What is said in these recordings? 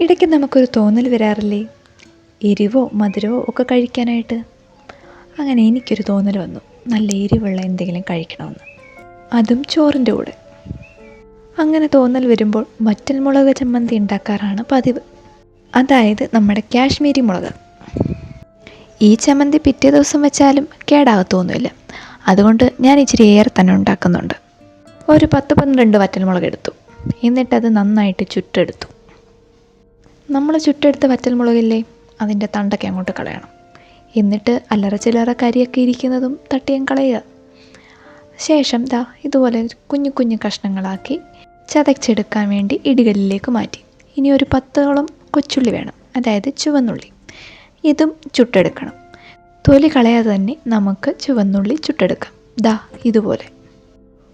ഇടയ്ക്ക് നമുക്കൊരു തോന്നൽ വരാറില്ലേ? എരിവോ മധുരമോ ഒക്കെ കഴിക്കാനായിട്ട്? അങ്ങനെ എനിക്കൊരു തോന്നൽ വന്നു. നല്ല എരിവുള്ള എന്തെങ്കിലും കഴിക്കണമെന്ന്. അതും ചോറിന്റെ കൂടെ. അങ്ങനെ തോന്നൽ വരുമ്പോൾ വറ്റൽമുളക് ചമ്മന്തി ഉണ്ടാക്കാറാണ് പതിവ്. അതായത് നമ്മുടെ കാശ്മീരി മുളക്. ഈ ചമ്മന്തി പിറ്റേ ദിവസം വെച്ചാലും കേടാകത്തൊന്നുമില്ല. അതുകൊണ്ട് ഞാൻ ഇച്ചിരി ഏറെ തന്നെ ഉണ്ടാക്കുന്നുണ്ട്. ഒരു പത്ത് പന്ത്രണ്ട് വറ്റൽമുളക് എടുത്തു. എന്നിട്ടത് നന്നായിട്ട് ചുട്ടെടുത്തു. നമ്മൾ ചുട്ടെടുത്ത വറ്റൽമുളകില്ലേ അതിന്റെ തണ്ടൊക്കെ അങ്ങോട്ട് കളയണം. എന്നിട്ട് അല്ലറ ചില്ലറ കരിയൊക്കെ ഇരിക്കുന്നതും തട്ടിയും കളയുക. ശേഷം ദാ ഇതുപോലെ കുഞ്ഞു കുഞ്ഞു കഷ്ണങ്ങളാക്കി ചതച്ചെടുക്കാൻ വേണ്ടി ഇടികല്ലിലേക്ക് മാറ്റി. ഇനി ഒരു പത്തോളം കൊച്ചുള്ളി വേണം അതായത് ചുവന്നുള്ളി. ഇതും ചുട്ടെടുക്കണം. തൊലി കളയാതെ തന്നെ നമുക്ക് ചുവന്നുള്ളി ചുട്ടെടുക്കാം. ദാ ഇതുപോലെ.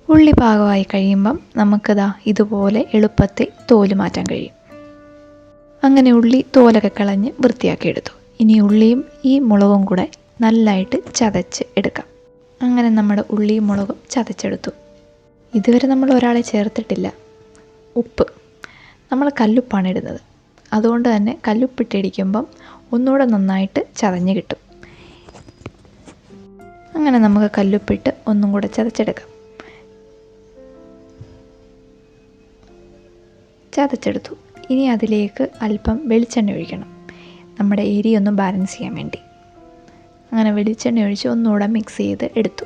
ഉള്ളി പാകമായി കഴിയുമ്പം നമുക്ക് ദാ ഇതുപോലെ എളുപ്പത്തിൽ തോൽ മാറ്റാൻ കഴിയും. അങ്ങനെ ഉള്ളി തോലൊക്കെ കളഞ്ഞ് വൃത്തിയാക്കി എടുത്തു. ഇനി ഉള്ളിയും ഈ മുളകും കൂടെ നല്ലതായിട്ട് ചതച്ച് എടുക്കാം. അങ്ങനെ നമ്മുടെ ഉള്ളിയും മുളകും ചതച്ചെടുത്തു. ഇതുവരെ നമ്മൾ ഒരാളെ ചേർത്തിട്ടില്ല. ഉപ്പ്. നമ്മൾ കല്ലുപ്പാണ് ഇടുന്നത്. അതുകൊണ്ട് തന്നെ കല്ലുപ്പിട്ടിടിക്കുമ്പം ഒന്നുകൂടെ നന്നായിട്ട് ചതഞ്ഞ് കിട്ടും. അങ്ങനെ നമുക്ക് കല്ലുപ്പിട്ട് ഒന്നും കൂടെ ചതച്ചെടുക്കാം. ചതച്ചെടുത്തു. ഇനി അതിലേക്ക് അല്പം വെളിച്ചെണ്ണ ഒഴിക്കണം. നമ്മുടെ എരി ഒന്ന് ബാലൻസ് ചെയ്യാൻ വേണ്ടി. അങ്ങനെ വെളിച്ചെണ്ണ ഒഴിച്ച് ഒന്നുകൂടെ മിക്സ് ചെയ്ത് എടുത്തു.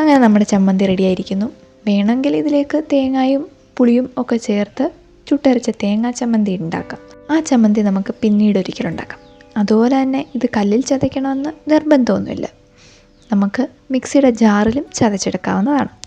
അങ്ങനെ നമ്മുടെ ചമ്മന്തി റെഡിയായിരിക്കുന്നു വേണമെങ്കിൽ ഇതിലേക്ക് തേങ്ങായും പുളിയും ഒക്കെ ചേർത്ത് ചുട്ടരച്ച തേങ്ങാ ചമ്മന്തി ഉണ്ടാക്കാം. ആ ചമ്മന്തി നമുക്ക് പിന്നീട് ഒരിക്കലുണ്ടാക്കാം അതുപോലെ തന്നെ ഇത് കല്ലിൽ ചതയ്ക്കണമെന്ന് നിർബന്ധമൊന്നുമില്ല. നമുക്ക് മിക്സിയുടെ ജാറിലും ചതച്ചെടുക്കാവുന്നതാണ്.